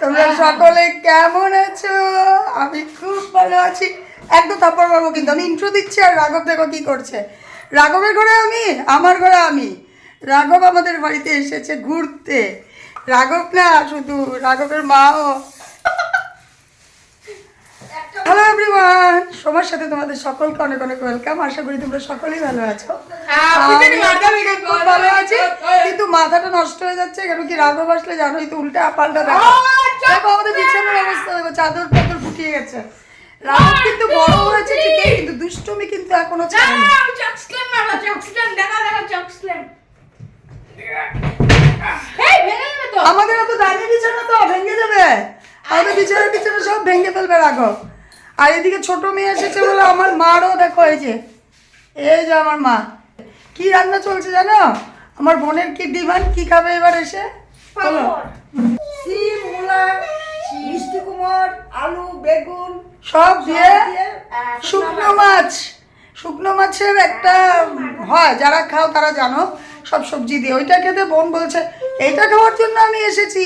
তোমরা সকলে কেমন আছো? আমি খুব ভালো আছি। একদম থাপ্পড় পাবো কিন্তু আমি ইন্ট্রো দিচ্ছি আর রাঘব দেখো কি করছে। রাঘবের ঘরে আমি আমার ঘরে আমি। রাঘব আমাদের বাড়িতে এসেছে ঘুরতে। রাঘব না শুধু রাঘবের মাও হ্যালো এভরিওয়ান সবার সাথে তোমাদের সকলকে অনেক অনেক ওয়েলকাম আশা করি তোমরা সকলেই ভালো আছো। আমি খুব ভালো আছি কিন্তু মাথাটা নষ্ট হয়ে যাচ্ছে কেন কি রাঘব আসলে জানোই তো উল্টা পাল্টা দেখো। দেখো আমাদের বিছানার অবস্থা দেখো চাদর টাদর ফুটিয়ে গেছে। রাঘব কিন্তু বড় হয়েছে ঠিকই কিন্তু দুষ্টুমি কিন্তু এখনও ছাড়েনি। আমাদের তো দাঁড়িয়ে বিছানা তো ভেঙে যাবে। আমাদের বিছানা বিছানা সব ভেঙে ফেলবে রাঘব। আর এদিকে ছোট মেয়ে এসেছে বলে আমার মারও দেখো এই যে এই যে আমার মা। কি রান্না চলছে জানো? আমার বোনের কি ডিমান্ড? কি খাবে এবার এসে? বলো। সিম মূলা মিষ্টি কুমড় আলু বেগুন সব দিয়ে শুকনো মাছ। শুকনো মাছের একটা হয় যারা খাও তারা জানো সব সবজি দিয়ে। ওইটা খেতে বোন বলছে এইটা খাওয়ার জন্য আমি এসেছি।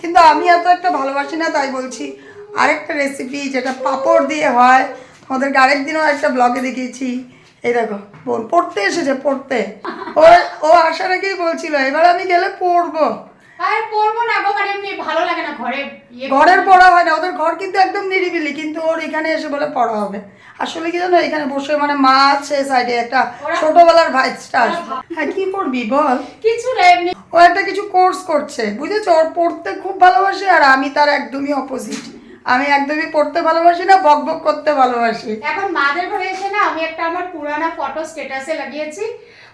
কিন্তু আমি এত একটা ভালোবাসি না তাই বলছি আরেকটা রেসিপি যেটা পাঁপড় দিয়ে হয়। তোমাদেরকে আরেকদিনও একটা ব্লগে দেখিয়েছি। এই দেখো বোন পড়তে এসেছে পড়তে। ও ও আসার আগেই বলছিল এবার আমি গেলে পড়ব। আর পড়ব না গো মানে এমনি ভালো লাগে না ঘরে ইয়ে ঘরের পড়া হয় না ওদের ঘর কিন্তু একদম নিরিবিলি কিন্তু ওর এখানে এসে বলে পড়া হবে। আসলে কি জানো এখানে বসে মানে মা আছে সাইডে একটা ছোটবেলার ভাইসটা আসবে হ্যাঁ কি পড়বি বল? কিছু না এমনি ও একটা কিছু কোর্স করছে বুঝেছ? ওর পড়তে খুব ভালোবাসে আর আমি তার একদমই অপোজিট আমি একদমই পড়তে ভালোবাসি না বক বক করতে ভালোবাসি। এখন মাদের ঘরে এসে না আমি একটা আমার পুরানা ফটো স্ট্যাটাসে লাগিয়েছি।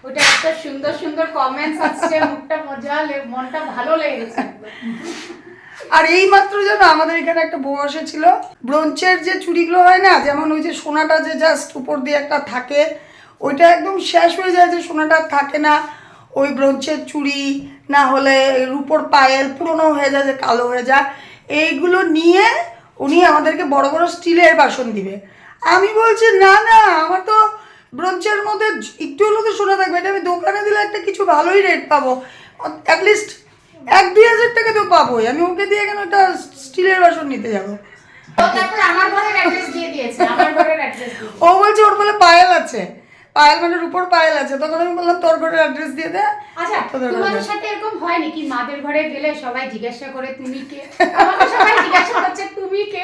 ওটা একটা সুন্দর সুন্দর কমেন্টস আসছে মুখটা মজা মনটা ভালো লেগেছে। আর এই মাত্র যেন আমাদের এখানে একটা বউ এসেছিল। ব্রোঞ্চের যে চুড়িগুলো হয় না যেমন ওই যে সোনাটা যে জাস্ট উপর দিয়ে একটা থাকে ওইটা একদম শেষ হয়ে যায় যে সোনাটা থাকে না। ওই ব্রোঞ্চের চুড়ি না হলে রূপোর পায়েল পুরনো হয়ে যায় যে কালো হয়ে যায়। এইগুলো নিয়ে উনি আমাদেরকে বড় বড় স্টিলের বাসন দিবে। আমি বলছি না না আমার তো ব্রোঞ্চের মধ্যে একটু হলেও তো সোনা থাকবে। এটা আমি দোকানে দিলে একটা কিছু ভালোই রেট পাবো। অ্যাটলিস্ট এক দুই হাজার টাকা তো পাবোই। আমি ওকে দিয়ে কেন একটা স্টিলের বাসন নিতে যাব? ও বলছে ওর বলে পায়েল আছে। পায়েল মানে উপর পায়েল আছে। তখন আমি বললাম তোর ঘরের অ্যাড্রেস দিয়ে দে। আচ্ছা তোমাদের সাথে এরকম হয় নাকি মাদের ঘরে গেলে সবাই জিজ্ঞাসা করে তুমি কে? আমাকে সবাই জিজ্ঞাসা করছে তুমি কে?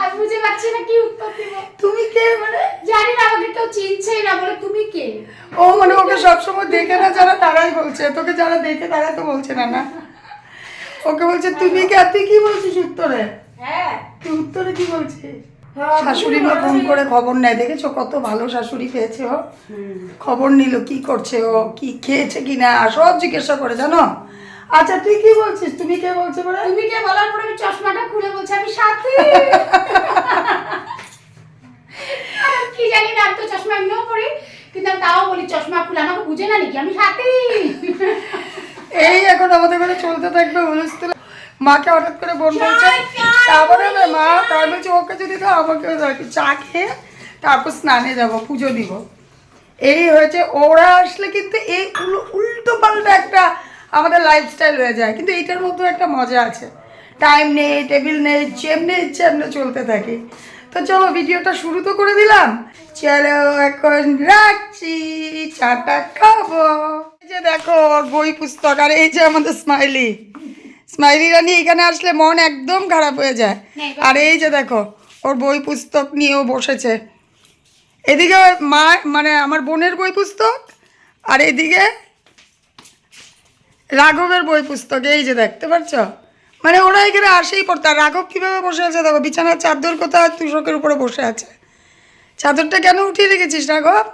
আমি বুঝে পাচ্ছি না কি উত্তর দিব। তুমি কে মানে? জানি না আমাকে কেউ চিনছেই না বলে তুমি কে? ও মানে ওকে সবসময় দেখে না যারা তারাই বলছে। তোকে যারা দেখে তারা তো বলছে না না? ওকে বলছে তুমি কে? আর তুই কি বলছিস উত্তরে? হ্যাঁ। তুই উত্তরে কি বলছিস? শাশুড়ি মা ফোন করে খবর নেয় দেখেছ কত ভালো শাশুড়ি পেয়েছে ও? খবর নিল কি করছে ও? কি খেয়েছে কি না? সব জিজ্ঞাসা করে জানো? আচ্ছা তুই কি বলছিস? তুমি কে বলছে বলে? তুমি কে বলার পরে আমি চশমাটা খুলে বলছি আমি সাথী। কি জানি না আমি তো চশমা এমনিও পরি কিন্তু আমি তাও বলি চশমা খুলে আমাকে বুঝে না নাকি? আমি সাথী। এই এখন আমাদের ঘরে চলতে থাকবে হুলস্থুল মাকে হঠাৎ করে বোন বলছে তারপর মা তার বলছে ওকে যদি দাও আমাকেও দাও চা খেয়ে তারপর স্নানে যাব পুজো দিব। এই হয়েছে ওরা আসলে কিন্তু এই উল্টো পাল্টা একটা আমাদের লাইফস্টাইল হয়ে যায়। কিন্তু এইটার মধ্যেও একটা মজা আছে। টাইম নেই টেবিল নেই যেমনি ইচ্ছে এমনি চলতে থাকি। তো চলো ভিডিওটা শুরু তো করে দিলাম। চলো এখন রাখছি চাটা খাব। এই যে দেখো ওর বই পুস্তক আর এই যে আমাদের স্মাইলি স্মাইলি রানী এখানে আসলে মন একদম খারাপ হয়ে যায়। আর এই যে দেখো ওর বই পুস্তক নিয়েও বসেছে। এদিকে ওর মা মানে আমার বোনের বই পুস্তক আর এদিকে রাঘবের বই পুস্তক এই যে দেখতে পাচ্ছ? মানে ওরা এখানে আসেই পড়তে আর রাঘব কীভাবে বসে আছে দেখো বিছানার চাদর কোথাও তুষকের উপরে বসে আছে। চাদরটা কেন উঠিয়ে রেখেছিস রাঘব?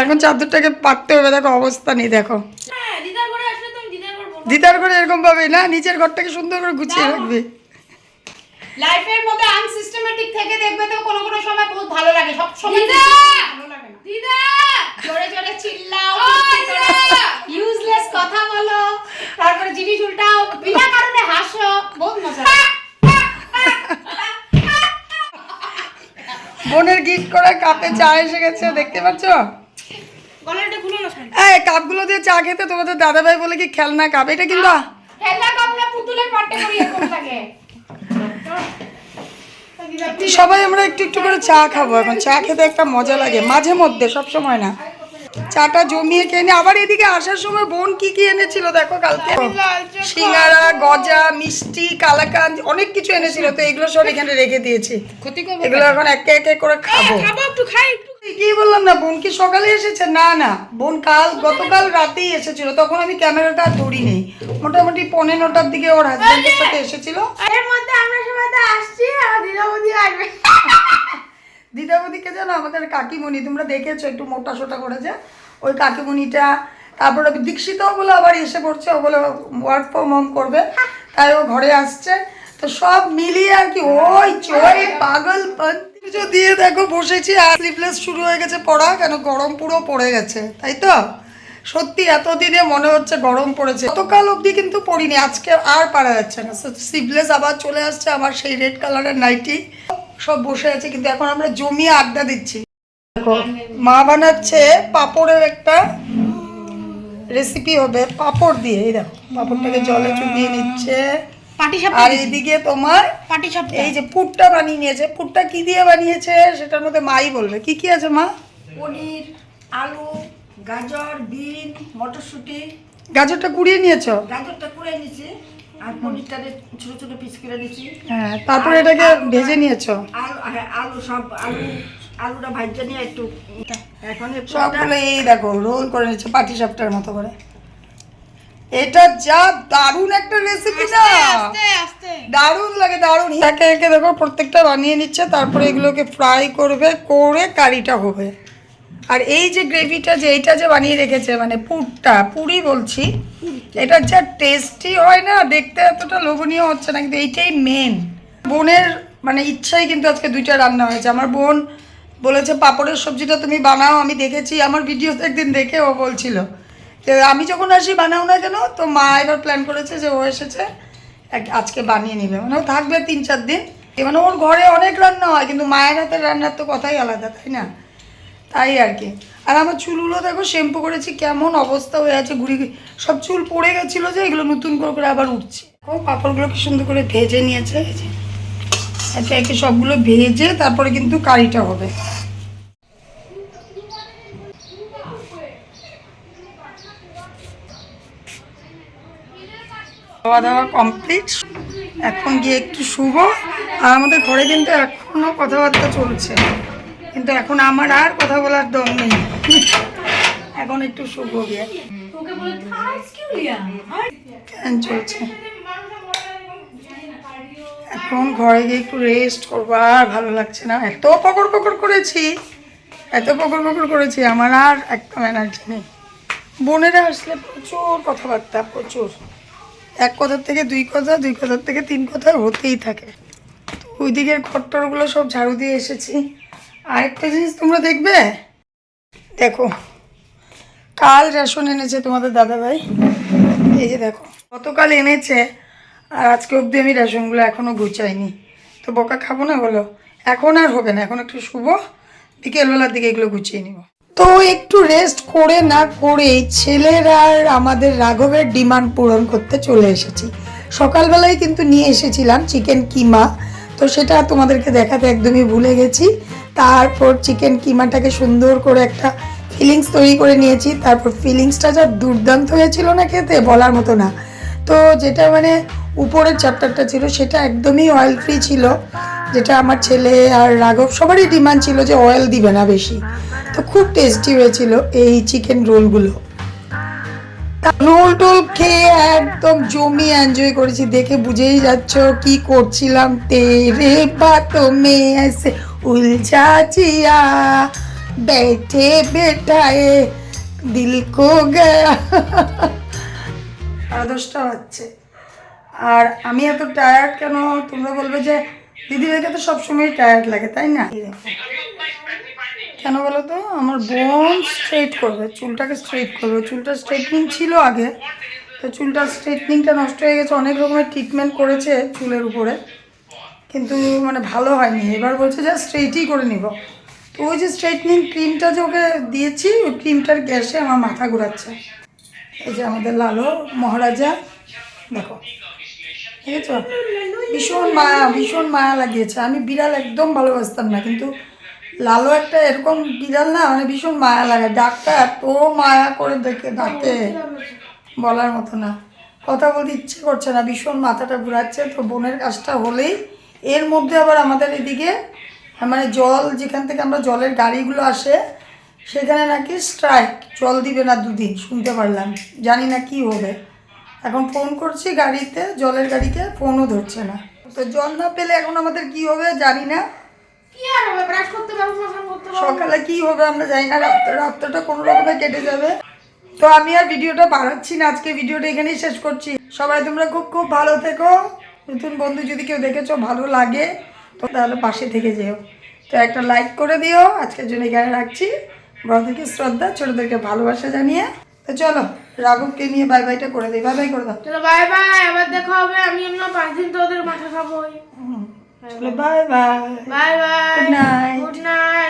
এখন চাদরটাকে পাততে হবে দেখো অবস্থা নেই দেখো। হ্যাঁ দিদার ঘরে করে এরকম ভাবে না নিচের ঘরটাকে সুন্দর করে গুছিয়ে রাখবি। লাইফের মধ্যে আনসিস্টেমেটিক থেকে দেখবে তো কোনো কোনো সময় বহুত ভালো লাগে সব সময় দিদা! ভালো লাগে না। দিদা! জোরে জোরে চিল্লাও ইউজলেস কথা বলো তারপরে জিনিস উল্টাও বিনা কারণে হাসো বহুত মজা লাগে। বোনের গিফট করে কাপে চা এসে গেছে দেখতে পাচ্ছ? এই কাপগুলো দিয়ে চা খেতে তোমাদের দাদাভাই বলে কি খেলনা কাপ? এটা কিন্তু সবাই আমরা একটু একটু করে চা খাব এখন। চা খেতে একটা মজা লাগে মাঝে মধ্যে সব সময় না। চাটা জমিয়ে খেয়ে আবার এদিকে আসার সময় বোন কি কি এনেছিল দেখো কালকে? সিঙ্গারা গজা মিষ্টি কালাকান্দ অনেক কিছু এনেছিল তো এগুলো সব এখানে রেখে দিয়েছি। এগুলো এখন একে একে করে খাব। খাব একটু খাই কি বললাম না বোন কি সকালে এসেছে? না না। বোন কাল গতকাল রাতেই এসেছিল তখন আমি ক্যামেরাটা ধরি নেই মোটামুটি পনেরো নটার দিকে ওর হাজবেন্ডের সাথে এসেছিল এর মধ্যে আমরা সবাই তো আসছি আর দিদাবদি আসবে দিদাবদিকে জানো? আমাদের কাকিমণি, তোমরা দেখেছ একটু মোটা সোটা করেছে ওই কাকিমণিটা, তারপরে দীক্ষিতও বলে আবার এসে পড়ছে, ও বলে ওয়ার্ক ফ্রম হোম করবে। তাই ও ঘরে আসছে। তো সব মিলিয়ে আর কি, ওই চোরে পাগল দিয়ে দেখো বসেছি, আর স্লিভলেস শুরু হয়ে গেছে পড়া, কেন গরম পুরো পড়ে গেছে, তাই তো? সত্যি এতদিনে মনে হচ্ছে গরম পড়েছে। গতকাল অবধি কিন্তু পড়িনি, আজকে আর পারা যাচ্ছে না। স্লিভলেস আবার চলে আসছে আমার সেই রেড কালারের নাইটি সব বসে আছে কিন্তু এখন আমরা জমিয়ে আড্ডা দিচ্ছি। দেখো মা বানাচ্ছে পাপড়ের একটা রেসিপি হবে পাপড় দিয়ে। এই দেখো পাপড়টাকে জলে চুবিয়ে নিচ্ছে। পাটি আর এইদিকে তোমার পাটি এই যে পুরটা বানিয়ে নিয়েছে। পুরটা কি দিয়ে বানিয়েছে? সেটার মধ্যে মাই বলবে। কি কি আছে মা? পনির আলু গাজর বিন মটরশুঁটি। গাজরটা কুড়িয়ে নিয়েছো? গাজরটা করে নিয়েছি। আর পনিরটারে ছোট ছোট পিস করে নিয়েছি হ্যাঁ তারপরে এটাকে ভেজে নিয়েছো? আলু হ্যাঁ, আলু সব আলু আলুটা ভাজতে নিয়ে একটু এখন এই সবগুলো এই দেখো রোল করে নিচ্ছে পাটি সাপটার মতো করে। এটা যা দারুণ একটা রেসিপি না! আস্তে আস্তে দারুণ লাগে দারুণ। একে একে দেখো প্রত্যেকটা বানিয়ে নিচ্ছে তারপরে এগুলোকে ফ্রাই করবে করে কারিটা হবে। আর এই যে গ্রেভিটা যে এইটা যে বানিয়ে রেখেছে মানে পুরটা, পুরি বলছি, এটা যা টেস্টি হয় না, দেখতে এতটা লোভনীয় হচ্ছে না, কিন্তু এইটাই মেন বোনের মানে ইচ্ছাই কিন্তু আজকে দুইটা রান্না হয়েছে। আমার বোন বলেছে, পাপড়ের সবজিটা তুমি বানাও, আমি দেখেছি, আমার ভিডিওতে একদিন দেখে ও বলছিল। যে আমি যখন আসি, বানাও না কেন? তো মা এবার প্ল্যান করেছে যে ও এসেছে আজকে বানিয়ে নেবে। মানে ও থাকবে তিন, চার দিন। মানে ওর ঘরে অনেক রান্না হয়, কিন্তু মায়ের হাতের রান্নার তো কথাই আলাদা, তাই না? তাই আর কি। আর আমার চুলগুলো দেখো শ্যাম্পু করেছি, কেমন অবস্থা হয়ে আছে, ঘুরি সব চুল পড়ে গেছিল যে, এগুলো নতুন করে করে আবার উঠছে। ও পাঁপড়গুলো কি সুন্দর করে ভেজে নিয়েছে একে একে সবগুলো ভেজে তারপরে কিন্তু কারিটা হবে। খাওয়া দাওয়া কমপ্লিট। এখন গিয়ে একটু শুভ আর আমাদের ঘরে কিন্তু এখনও কথাবার্তা চলছে। কিন্তু এখন আমার আর কথা বলার দম নেই। এখন একটু শুভ গিয়ে ফ্যান চলছে। এখন ঘরে গিয়ে একটু রেস্ট করব। আর ভালো লাগছে না। এত পকড় পকড় করেছি। এত পকড় পকড় করেছি। আমার আর একদম এনার্জি নেই। বোনেরা আসলে প্রচুর কথাবার্তা প্রচুর। এক কথার থেকে দুই কথা দুই কথার থেকে তিন কথা হতেই থাকে। তো ওই দিকের ঘরটরগুলো সব ঝাড়ু দিয়ে এসেছি। আরেকটা জিনিস তোমরা দেখবে? দেখো, কাল রেশন এনেছে তোমাদের দাদাভাই। এই যে দেখো, গতকাল এনেছে আর আজকে অবধি আমি রেশনগুলো এখনও গুছাইনি। তো বকা খাব না বলো? এখন আর হবে না, এখন একটু শুভ বিকেলবেলার দিকে এগুলো গুছিয়ে নিব। তো একটু রেস্ট করে না করেই ছেলের আর আমাদের রাঘবের ডিমান্ড পূরণ করতে চলে এসেছি। সকালবেলায় কিন্তু নিয়ে এসেছিলাম চিকেন কিমা। তো সেটা তোমাদেরকে দেখাতে একদমই ভুলে গেছি। তারপর চিকেন কিমাটাকে সুন্দর করে একটা ফিলিংস তৈরি করে নিয়েছি। তারপর ফিলিংসটা যা দুর্দান্ত হয়েছিল না খেতে বলার মতো না। তো যেটা মানে উপরের চ্যাপ্টারটা ছিল, সেটা একদমই অয়েল ফ্রি ছিল। যেটা আমার ছেলে আর রাঘব সবারই ডিমান্ড ছিল যে অয়েল দিবে না বেশি। তো খুব টেস্টি হয়েছিল এই চিকেন রোলগুলো রোল টুল খেয়ে একদম জমি এনজয় করেছি। দেখে বুঝেই যাচ্ছ কি করছিলাম। তেরে বাতো মে এসে উলঝা জিয়া বেঠে বেঠায়ে দিল কো গয়া। সাড়ে দশটা হচ্ছে আর আমি এত টায়ার্ড কেন? তোমরা বলবে যে, দিদিভাইকে তো সবসময় টায়ার্ড লাগে, তাই না? কেন বলো তো আমার বোন স্ট্রেট করবে, চুলটাকে স্ট্রেট করবে। চুলটা স্ট্রেটনিং ছিল আগে, তো চুলটা স্ট্রেটনিংটা নষ্ট হয়ে গেছে, অনেক রকমের ট্রিটমেন্ট করেছে চুলের উপরে, কিন্তু মানে ভালো হয়নি। এবার বলছে, যে স্ট্রেটই করে নিব। তো ওই যে স্ট্রেটনিং ক্রিমটা যে ওকে দিয়েছি, ওই ক্রিমটার গ্যাসে আমার মাথা ঘোরাচ্ছে। এই যে আমাদের লালো মহারাজা, দেখো, ঠিক আছে? ভীষণ মায়া ভীষণ মায়া লাগিয়েছে। আমি বিড়াল একদম ভালোবাসতাম না, কিন্তু লালো একটা এরকম বিড়াল না মানে ভীষণ মায়া লাগে। ডাকটা এত মায়া করে দেখে ডাকে, বলার মতো না। কথা বলতে ইচ্ছে করছে না, ভীষণ মাথাটা ঘুরাচ্ছে। তো বোনের কাজটা হলেই এর মধ্যে আবার আমাদের এদিকে মানে জল, যেখান থেকে আমরা জলের গাড়িগুলো আসে, সেখানে নাকি স্ট্রাইক জল দিবে না দুদিন, শুনতে পারলাম। জানি না কি হবে। এখন ফোন করছি গাড়িতে, জলের গাড়িতে ফোনও ধরছে না। তো জল না পেলে এখন আমাদের কি হবে জানি না। সকালে কি হবে আমরা জানি না রাত্রে রাত্রটা কোনো রকমে কেটে যাবে। তো আমি আর ভিডিওটা বাড়াচ্ছি না আজকে ভিডিওটা এখানেই শেষ করছি। সবাই তোমরা খুব খুব ভালো থেকো। নতুন বন্ধু যদি কেউ দেখেছ ভালো লাগে তো তাহলে পাশে থেকে যেও। তো একটা লাইক করে দিও। আজকের জন্য এখানে রাখছি। বড়দেরকে শ্রদ্ধা ছোটদেরকে ভালোবাসা জানিয়ে। তো চলো রাঘবকে নিয়ে বাই বাইটা করে দিই। বাই বাই করে দাও। চলো বাই বাই আবার দেখা হবে। আমি পাঁচ দিন তো ওদের মাথা খাব Bye bye. Bye bye. Good night. Good night.